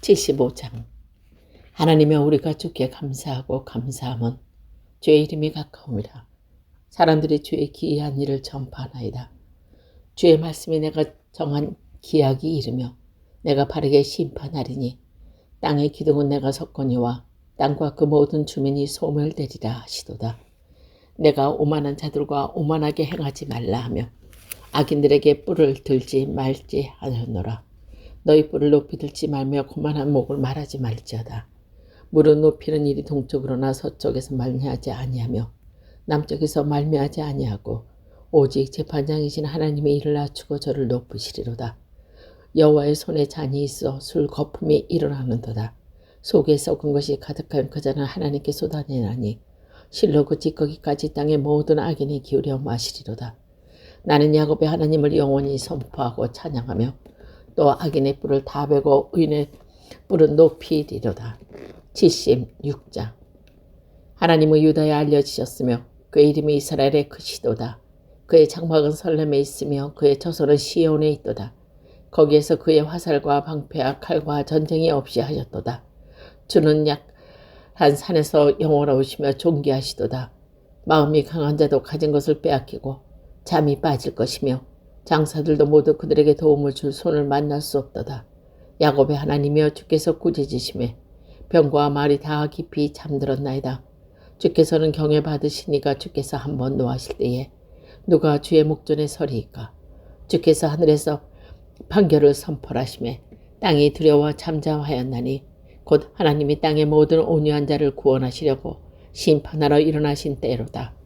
75장 하나님의 우리가 주께 감사하고 감사함은 주의 이름이 가까움이라 사람들이 주의 기이한 일을 전파하나이다. 주의 말씀이 내가 정한 기약이 이르며 내가 바르게 심판하리니 땅의 기둥은 내가 섰거니와 땅과 그 모든 주민이 소멸되리라 하시도다. 내가 오만한 자들과 오만하게 행하지 말라 하며 악인들에게 뿔을 들지 말지 하였노라. 너희 뿔을 높이 들지 말며 고만한 목을 말하지 말지어다. 물은 높이는 일이 동쪽으로나 서쪽에서 말미하지 아니하며 남쪽에서 말미하지 아니하고 오직 재판장이신 하나님의 일을 낮추고 저를 높으시리로다. 여호와의 손에 잔이 있어 술 거품이 일어나는도다. 속에 썩은 것이 가득한 그 잔을 하나님께 쏟아내나니 실로 그 찌꺼기까지 땅의 모든 악인이 기울여 마시리로다. 나는 야곱의 하나님을 영원히 선포하고 찬양하며 또 악인의 뿔을 다 베고 의인의 뿔은 높이 이리로다. 76장 하나님의 유다에 알려지셨으며 그의 이름이 이스라엘의 크시도다. 그의 장막은 설렘에 있으며 그의 처소는 시온에 있도다. 거기에서 그의 화살과 방패와 칼과 전쟁이 없이 하셨도다. 주는 약한 산에서 영원하시며 존귀하시도다. 마음이 강한 자도 가진 것을 빼앗기고 잠이 빠질 것이며 장사들도 모두 그들에게 도움을 줄 손을 만날 수 없도다. 야곱의 하나님이여 주께서 꾸짖으심에 병과 말이 다 깊이 잠들었나이다. 주께서는 경외 받으시니까 주께서 한번 노하실 때에 누가 주의 목전에 서리이까. 주께서 하늘에서 판결을 선포하심에 땅이 두려워 잠잠하였나니 곧 하나님이 땅의 모든 온유한 자를 구원하시려고 심판하러 일어나신 때로다.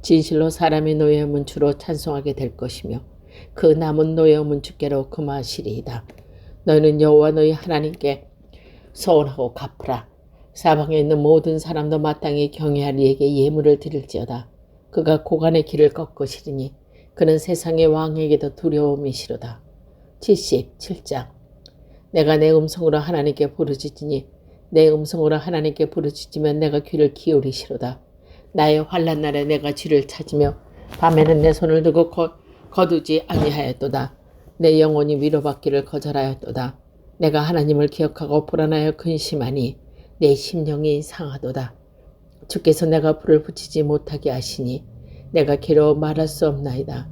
진실로 사람의 노예함은 주로 찬송하게 될 것이며 그 남은 노예함은 주께로 금하시리이다. 너희는 여호와 너희 하나님께 서원하고 갚으라. 사방에 있는 모든 사람도 마땅히 경외할 이에게 예물을 드릴지어다. 그가 고간의 길을 꺾으시리니 그는 세상의 왕에게도 두려움이 시로다. 77장 내가 내 음성으로 하나님께 부르짖으니 내 음성으로 하나님께 부르짖으면 내가 귀를 기울이시로다. 나의 환란 날에 내가 쥐를 찾으며 밤에는 내 손을 들고 거, 거두지 아니하였도다. 내 영혼이 위로받기를 거절하였도다. 내가 하나님을 기억하고 불안하여 근심하니 내 심령이 상하도다. 주께서 내가 불을 붙이지 못하게 하시니 내가 괴로워 말할 수 없나이다.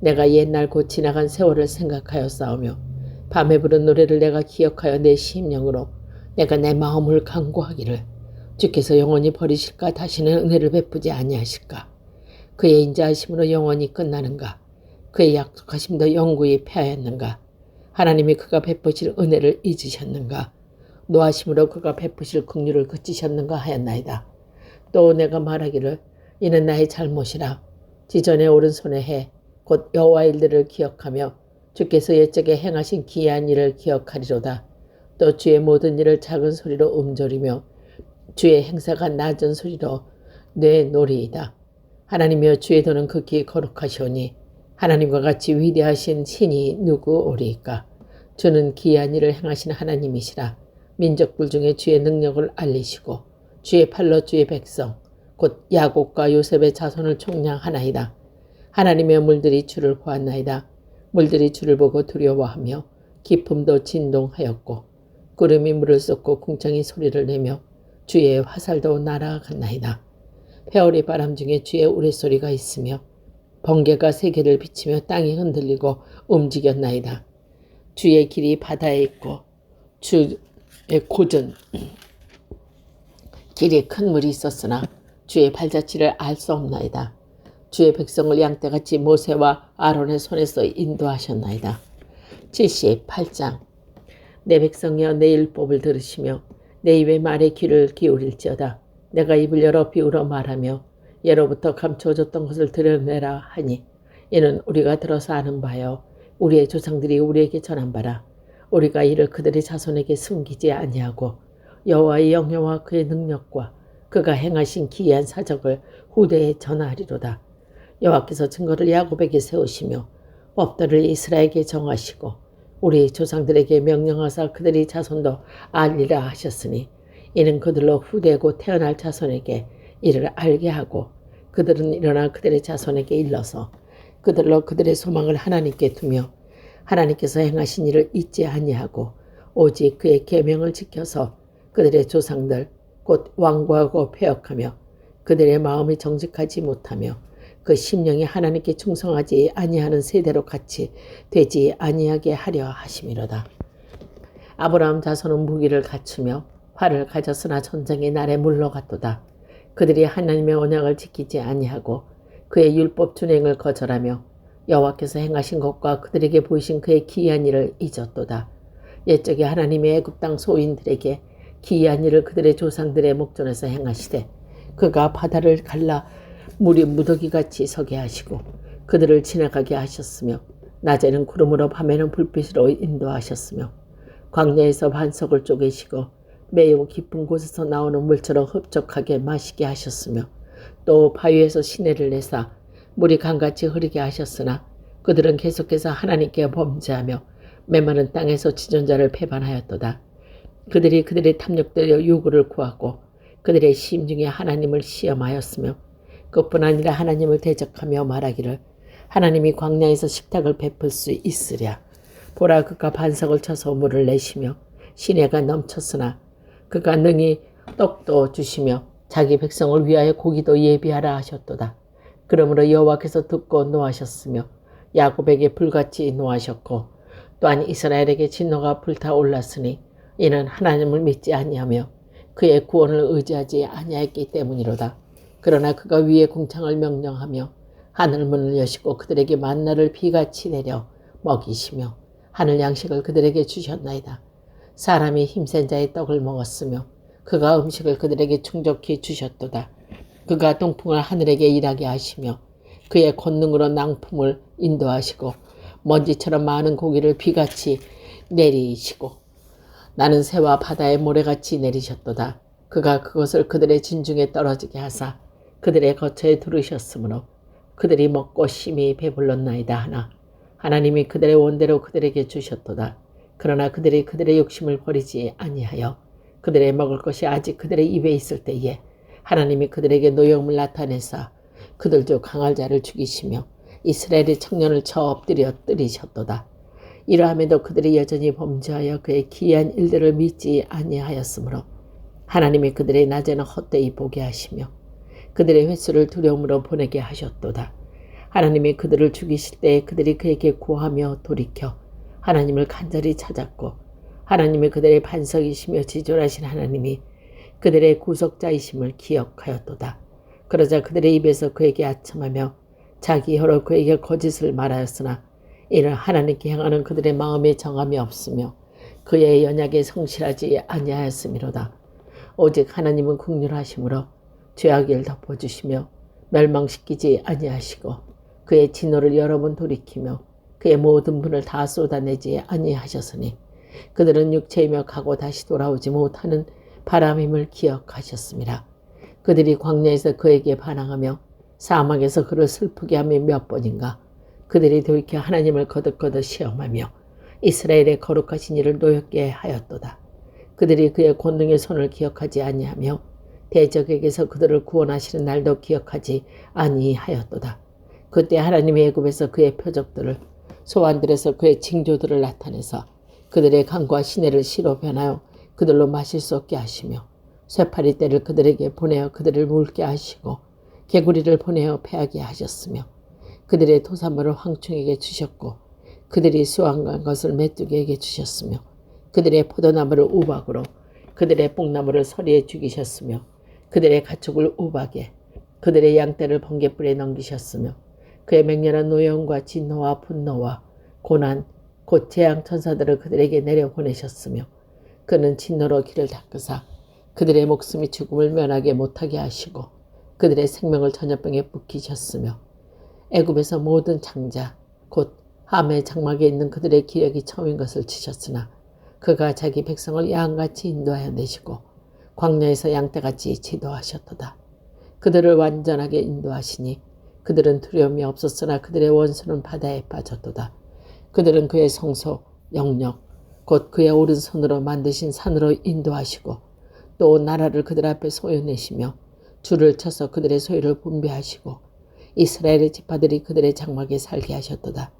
내가 옛날 곧 지나간 세월을 생각하여 싸우며 밤에 부른 노래를 내가 기억하여 내 심령으로 내가 내 마음을 강구하기를 주께서 영원히 버리실까 다시는 은혜를 베푸지 아니하실까 그의 인자하심으로 영원히 끝나는가 그의 약속하심도 영구히 패하였는가 하나님이 그가 베푸실 은혜를 잊으셨는가 노하심으로 그가 베푸실 긍휼을 그치셨는가 하였나이다. 또 내가 말하기를 이는 나의 잘못이라 지전에 오른손에 해 곧 여호와 일들을 기억하며 주께서 옛적에 행하신 기이한 일을 기억하리로다. 또 주의 모든 일을 작은 소리로 음조리며 주의 행사가 낮은 소리로 내 노리이다. 하나님이여 주의 도는 극히 거룩하시오니 하나님과 같이 위대하신 신이 누구 오리이까. 주는 기이한 일을 행하신 하나님이시라. 민족들 중에 주의 능력을 알리시고 주의 팔로 주의 백성 곧 야곱과 요셉의 자손을 총량하나이다. 하나님의 물들이 주를 보았나이다. 물들이 주를 보고 두려워하며 기품도 진동하였고 구름이 물을 쏟고 궁창이 소리를 내며 주의 화살도 날아갔나이다. 회오리 바람 중에 주의 우레소리가 있으며 번개가 세계를 비치며 땅이 흔들리고 움직였나이다. 주의 길이 바다에 있고 주의 고전 길에 큰 물이 있었으나 주의 발자취를 알 수 없나이다. 주의 백성을 양떼같이 모세와 아론의 손에서 인도하셨나이다. 78장 내 백성이여 내 율법을 들으시며 내 입의 말에 귀를 기울일지어다. 내가 입을 열어 비우러 말하며 예로부터 감춰졌던 것을 드러내라 하니 이는 우리가 들어서 아는 바요 우리의 조상들이 우리에게 전한 바라 우리가 이를 그들의 자손에게 숨기지 아니하고 여호와의 영여와 그의 능력과 그가 행하신 기이한 사적을 후대에 전하리로다. 여호와께서 증거를 야곱에게 세우시며 법도를 이스라엘에게 정하시고 우리 조상들에게 명령하사 그들의 자손도 알리라 하셨으니 이는 그들로 후대고 태어날 자손에게 이를 알게 하고 그들은 일어나 그들의 자손에게 일러서 그들로 그들의 소망을 하나님께 두며 하나님께서 행하신 일을 잊지 아니하고 오직 그의 계명을 지켜서 그들의 조상들 곧 왕고하고 폐역하며 그들의 마음이 정직하지 못하며 그 심령이 하나님께 충성하지 아니하는 세대로 같이 되지 아니하게 하려 하심이로다. 아브라함 자손은 무기를 갖추며 활을 가졌으나 전쟁의 날에 물러갔도다. 그들이 하나님의 언약을 지키지 아니하고 그의 율법 준행을 거절하며 여호와께서 행하신 것과 그들에게 보이신 그의 기이한 일을 잊었도다. 옛적에 하나님의 애굽 땅 소인들에게 기이한 일을 그들의 조상들의 목전에서 행하시되 그가 바다를 갈라 물이 무더기같이 서게 하시고 그들을 지나가게 하셨으며 낮에는 구름으로 밤에는 불빛으로 인도하셨으며 광야에서 반석을 쪼개시고 매우 깊은 곳에서 나오는 물처럼 흡족하게 마시게 하셨으며 또 바위에서 시내를 내사 물이 강같이 흐르게 하셨으나 그들은 계속해서 하나님께 범죄하며 메마른 땅에서 지존자를 배반하였도다. 그들이 그들의 탐욕대로 요구를 구하고 그들의 심중에 하나님을 시험하였으며 그뿐 아니라 하나님을 대적하며 말하기를 하나님이 광야에서 식탁을 베풀 수 있으랴. 보라 그가 반석을 쳐서 물을 내시며 시내가 넘쳤으나 그가 능히 떡도 주시며 자기 백성을 위하여 고기도 예비하라 하셨도다. 그러므로 여호와께서 듣고 노하셨으며 야곱에게 불같이 노하셨고 또한 이스라엘에게 진노가 불타올랐으니 이는 하나님을 믿지 아니하며 그의 구원을 의지하지 아니하였기 때문이로다. 그러나 그가 위에 궁창을 명령하며 하늘 문을 여시고 그들에게 만나를 비같이 내려 먹이시며 하늘 양식을 그들에게 주셨나이다. 사람이 힘센 자의 떡을 먹었으며 그가 음식을 그들에게 충족히 주셨도다. 그가 동풍을 하늘에게 일하게 하시며 그의 권능으로 낭풍을 인도하시고 먼지처럼 많은 고기를 비같이 내리시고 나는 새와 바다의 모래같이 내리셨도다. 그가 그것을 그들의 진중에 떨어지게 하사 그들의 거처에 두르셨으므로 그들이 먹고 심히 배불렀나이다 하나 하나님이 그들의 원대로 그들에게 주셨도다. 그러나 그들이 그들의 욕심을 버리지 아니하여 그들의 먹을 것이 아직 그들의 입에 있을 때에 하나님이 그들에게 노역을 나타내사 그들 중 강할 자를 죽이시며 이스라엘의 청년을 쳐 엎드려 뜨리셨도다. 이러함에도 그들이 여전히 범죄하여 그의 기이한 일들을 믿지 아니하였으므로 하나님이 그들의 낮에는 헛되이 보게 하시며 그들의 횟수를 두려움으로 보내게 하셨도다. 하나님이 그들을 죽이실 때에 그들이 그에게 구하며 돌이켜 하나님을 간절히 찾았고 하나님이 그들의 반석이시며 지존하신 하나님이 그들의 구속자이심을 기억하였도다. 그러자 그들의 입에서 그에게 아첨하며 자기 혀로 그에게 거짓을 말하였으나 이는 하나님께 향하는 그들의 마음에 정함이 없으며 그의 연약에 성실하지 아니하였음이로다. 오직 하나님은 국률하심으로 죄악을 덮어주시며 멸망시키지 아니하시고 그의 진노를 여러 번 돌이키며 그의 모든 분을 다 쏟아내지 아니하셨으니 그들은 육체이며 가고 다시 돌아오지 못하는 바람임을 기억하셨습니다. 그들이 광야에서 그에게 반항하며 사막에서 그를 슬프게 하며 몇 번인가 그들이 돌이켜 하나님을 거듭거듭 시험하며 이스라엘의 거룩하신 이를 노엽게 하였도다. 그들이 그의 권능의 손을 기억하지 아니하며 대적에게서 그들을 구원하시는 날도 기억하지 아니하였도다. 그때 하나님의 애굽에서 그의 표적들을 소환들에서 그의 징조들을 나타내서 그들의 강과 시내를 시로 변하여 그들로 마실 수 없게 하시며 쇠파리 떼를 그들에게 보내어 그들을 물게 하시고 개구리를 보내어 패하게 하셨으며 그들의 토산물을 황충에게 주셨고 그들이 수확한 것을 메뚜기에게 주셨으며 그들의 포도나무를 우박으로 그들의 뽕나무를 서리에 죽이셨으며 그들의 가축을 우박에 그들의 양떼를 번개불에 넘기셨으며 그의 맹렬한 노여움과 진노와 분노와 고난 곧 재앙 천사들을 그들에게 내려 보내셨으며 그는 진노로 길을 닦으사 그들의 목숨이 죽음을 면하게 못하게 하시고 그들의 생명을 전염병에 붓기셨으며 애굽에서 모든 장자 곧 함의 장막에 있는 그들의 기력이 처음인 것을 치셨으나 그가 자기 백성을 양같이 인도하여 내시고 광야에서 양떼같이 지도하셨도다. 그들을 완전하게 인도하시니 그들은 두려움이 없었으나 그들의 원수는 바다에 빠졌도다. 그들은 그의 성소, 영역, 곧 그의 오른손으로 만드신 산으로 인도하시고 또 나라를 그들 앞에 소유내시며 줄을 쳐서 그들의 소유를 분배하시고 이스라엘의 지파들이 그들의 장막에 살게 하셨도다.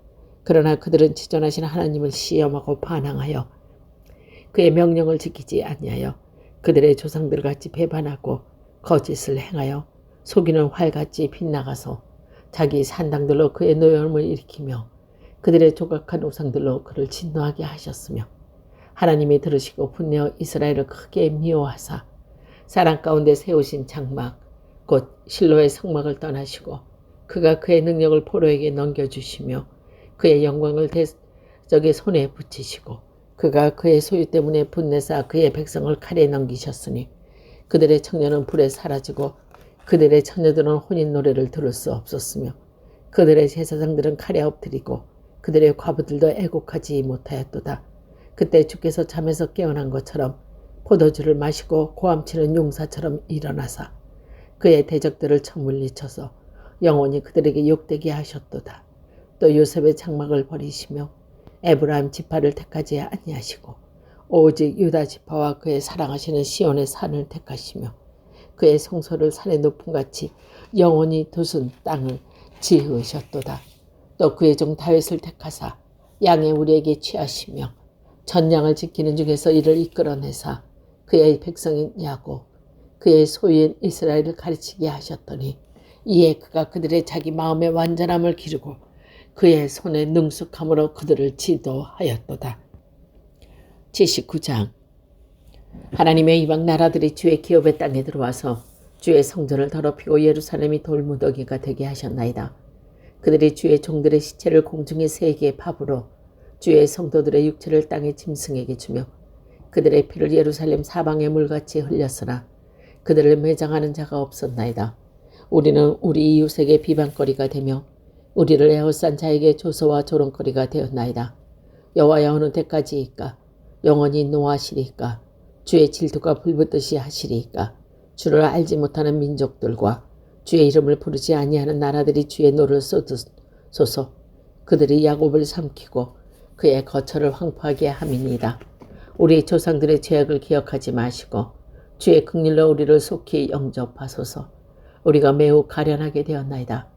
그러나 그들은 지존하신 하나님을 시험하고 반항하여 그의 명령을 지키지 아니하여 그들의 조상들 같이 배반하고 거짓을 행하여 속이는 활같이 빗나가서 자기 산당들로 그의 노여움을 일으키며 그들의 조각한 우상들로 그를 진노하게 하셨으며 하나님이 들으시고 분녀 이스라엘을 크게 미워하사 사랑 가운데 세우신 장막 곧 실로의 성막을 떠나시고 그가 그의 능력을 포로에게 넘겨주시며 그의 영광을 대적의 손에 붙이시고 그가 그의 소유 때문에 분내사 그의 백성을 칼에 넘기셨으니 그들의 청년은 불에 사라지고 그들의 처녀들은 혼인 노래를 들을 수 없었으며 그들의 제사장들은 칼에 엎드리고 그들의 과부들도 애곡하지 못하였도다. 그때 주께서 잠에서 깨어난 것처럼 포도주를 마시고 고함치는 용사처럼 일어나사 그의 대적들을 쳐물리쳐서 영원히 그들에게 욕되게 하셨도다. 또 요셉의 장막을 버리시며 에브라임 지파를 택하지 아니하시고 오직 유다 지파와 그의 사랑하시는 시온의 산을 택하시며 그의 성소를 산의 높음 같이 영원히 두순 땅을 지으셨도다. 또 그의 종 다윗을 택하사 양의 우리에게 취하시며 전량을 지키는 중에서 이를 이끌어내사 그의 백성인 야곱 그의 소유인 이스라엘을 가르치게 하셨더니 이에 그가 그들의 자기 마음의 완전함을 기르고 그의 손의 능숙함으로 그들을 지도하였도다. 79장 하나님의 이방 나라들이 주의 기업의 땅에 들어와서 주의 성전을 더럽히고 예루살렘이 돌무더기가 되게 하셨나이다. 그들이 주의 종들의 시체를 공중에 세게 밥으로 주의 성도들의 육체를 땅에 짐승에게 주며 그들의 피를 예루살렘 사방에 물같이 흘렸으나 그들을 매장하는 자가 없었나이다. 우리는 우리 이웃에게 비방거리가 되며 우리를 에워싼 자에게 조소와 조롱거리가 되었나이다. 여호와여 어느 때까지이까 영원히 노하시리까 주의 질투가 불붙듯이 하시리까 주를 알지 못하는 민족들과 주의 이름을 부르지 아니하는 나라들이 주의 노를 쏟으소서 그들이 야곱을 삼키고 그의 거처를 황폐하게 함이니이다. 우리 조상들의 죄악을 기억하지 마시고 주의 극률로 우리를 속히 영접하소서. 우리가 매우 가련하게 되었나이다.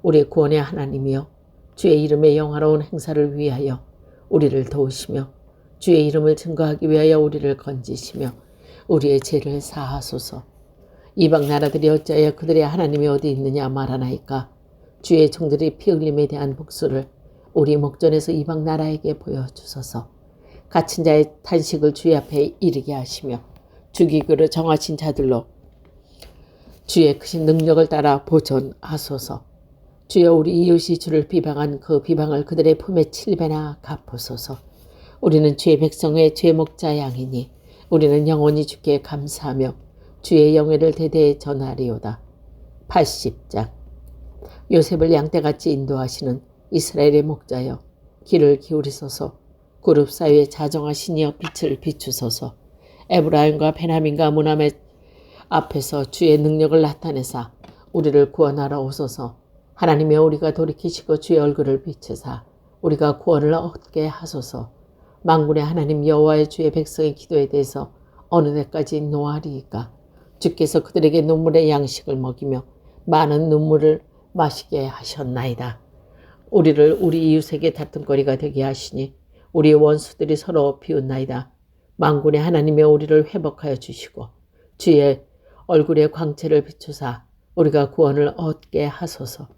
우리 구원의 하나님이여 주의 이름의 영화로운 행사를 위하여 우리를 도우시며 주의 이름을 증거하기 위하여 우리를 건지시며 우리의 죄를 사하소서. 이방 나라들이 어찌하여 그들의 하나님이 어디 있느냐 말하나이까. 주의 종들이 피 흘림에 대한 복수를 우리 목전에서 이방 나라에게 보여주소서. 갇힌 자의 탄식을 주의 앞에 이르게 하시며 죽이기를 정하신 자들로 주의 크신 능력을 따라 보존하소서. 주여 우리 이웃이 주를 비방한 그 비방을 그들의 품에 칠배나 갚으소서. 우리는 주의 백성의 죄 목자 양이니 우리는 영원히 주께 감사하며 주의 영예를 대대에 전하리오다. 80장. 요셉을 양떼같이 인도하시는 이스라엘의 목자여 길을 기울이소서. 그룹 사이에 자정하시니여 빛을 비추소서. 에브라임과 베나민과 무남의 앞에서 주의 능력을 나타내사 우리를 구원하러 오소서. 하나님여 우리가 돌이키시고 주의 얼굴을 비추사 우리가 구원을 얻게 하소서 망군의 하나님 여호와의 주의 백성의 기도에 대해서 어느 때까지 노하리이까 주께서 그들에게 눈물의 양식을 먹이며 많은 눈물을 마시게 하셨나이다. 우리를 우리 이웃에게 다툼거리가 되게 하시니 우리의 원수들이 서로 비웃나이다. 망군의 하나님의 우리를 회복하여 주시고 주의 얼굴의 광채를 비추사 우리가 구원을 얻게 하소서.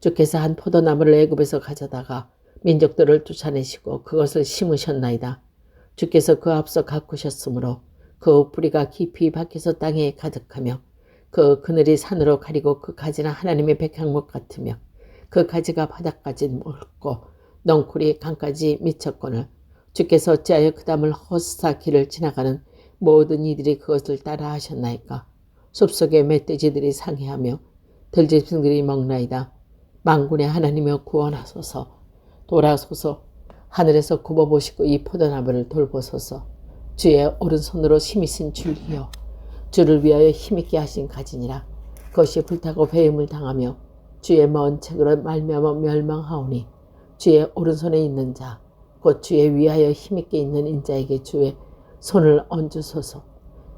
주께서 한 포도나무를 애굽에서 가져다가 민족들을 쫓아내시고 그것을 심으셨나이다. 주께서 그 앞서 가꾸셨으므로 그 뿌리가 깊이 박혀서 땅에 가득하며 그 그늘이 산으로 가리고 그 가지는 하나님의 백향목 같으며 그 가지가 바닥까지 멀고 넝쿨이 강까지 미쳤거늘 주께서 어찌하여 그 담을 허스사 길을 지나가는 모든 이들이 그것을 따라 하셨나이까. 숲속의 멧돼지들이 상해하며 들짐승들이 먹나이다. 망군의 하나님여 구원하소서 돌아서서 하늘에서 굽어보시고 이 포도나무를 돌보소서. 주의 오른손으로 힘이 쓴 줄이여 주를 위하여 힘있게 하신 가진이라. 그것이 불타고 배임을 당하며 주의 먼 책으로 말미암아 멸망하오니 주의 오른손에 있는 자 곧 주의 위하여 힘있게 있는 인자에게 주의 손을 얹으소서.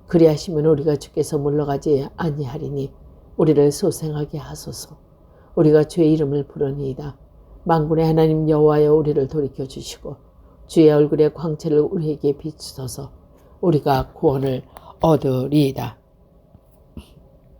그리하시면 우리가 주께서 물러가지 아니하리니 우리를 소생하게 하소서. 우리가 주의 이름을 부르니이다 망군의 하나님 여호와여 우리를 돌이켜 주시고 주의 얼굴의 광채를 우리에게 비추소서 우리가 구원을 얻으리이다.